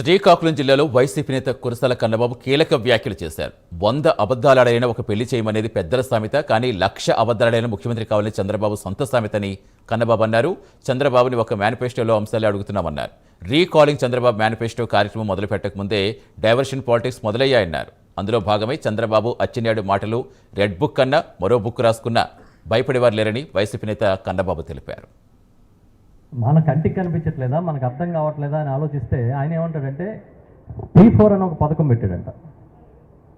శ్రీకాకుళం జిల్లాలో వైసీపీ నేత కురసాల కన్నబాబు కీలక వ్యాఖ్యలు చేశారు. వంద అబద్ధాలాడైన ఒక పెళ్ళి చేయమనేది పెద్దల సామెత కానీ లక్ష అబద్ధాలాడైన ముఖ్యమంత్రి కావాలని చంద్రబాబు సొంత సామెతని కన్నబాబు అన్నారు. చంద్రబాబుని ఒక మేనిఫెస్టోలో అంశాలు అడుగుతున్నామన్నారు. రీకాలింగ్ చంద్రబాబు మేనిఫెస్టో కార్యక్రమం మొదలు ముందే డైవర్షన్ పాలిటిక్స్ మొదలయ్యాయన్నారు. అందులో భాగమై చంద్రబాబు అచ్చెన్నాయుడు మాటలు రెడ్ బుక్ కన్నా మరో బుక్ రాసుకున్నా భయపడేవారు లేరని వైసీపీ నేత కన్నబాబు తెలిపారు. మన కంటికి కనిపించట్లేదా? మనకు అర్థం కావట్లేదా అని ఆలోచిస్తే ఆయన ఏమంటాడంటే పీ ఫోర్ అని ఒక పథకం పెట్టాడంట.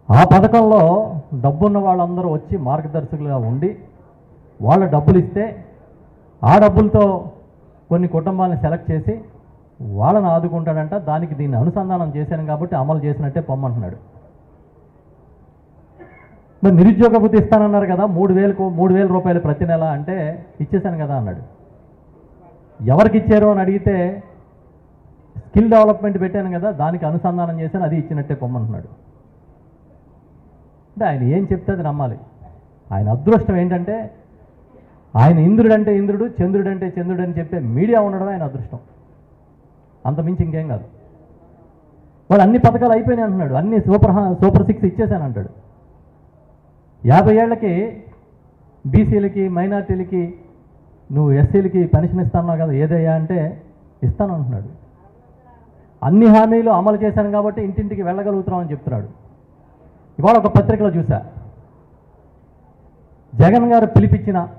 ఆ పథకంలో డబ్బున్న వాళ్ళందరూ వచ్చి మార్గదర్శకులుగా ఉండి వాళ్ళ డబ్బులు ఇస్తే ఆ డబ్బులతో కొన్ని కుటుంబాలను సెలెక్ట్ చేసి వాళ్ళని ఆదుకుంటాడంట. దానికి దీన్ని అనుసంధానం చేశాను కాబట్టి అమలు చేసినట్టే పొమ్మంటున్నాడు. మరి నిరుద్యోగ వృత్తి ఇస్తానన్నారు కదా మూడు వేలకు మూడు వేల రూపాయలు ప్రతి నెల అంటే ఇచ్చేశాను కదా అన్నాడు. ఎవరికి ఇచ్చారు అని అడిగితే స్కిల్ డెవలప్మెంట్ పెట్టాను కదా దానికి అనుసంధానం చేశాను అది ఇచ్చినట్టే పొమ్మంటున్నాడు. అంటే ఆయన ఏం చెప్తే అది నమ్మాలి. ఆయన అదృష్టం ఏంటంటే ఆయన ఇంద్రుడంటే ఇంద్రుడు చంద్రుడంటే చంద్రుడు అని చెప్పే మీడియా ఉండడం ఆయన అదృష్టం. అంత మించి ఇంకేం కాదు. వాడు అన్ని పథకాలు అయిపోయినాయి అంటున్నాడు. అన్ని సూపర్ సూపర్ సిక్స్ ఇచ్చేసాను అంటాడు. యాభై ఏళ్ళకి బీసీలకి మైనార్టీలకి నువ్వు ఎస్సీలకి పెన్షన్ ఇస్తాన్నావు కదా ఏదయ్యా అంటే ఇస్తాను అంటున్నాడు అన్ని హామీలు అమలు చేశాను కాబట్టి ఇంటింటికి వెళ్ళగలుగుతున్నామని చెప్తున్నాడు. ఇవాళ ఒక పత్రికలో చూసా. జగన్ గారు పిలిపించిన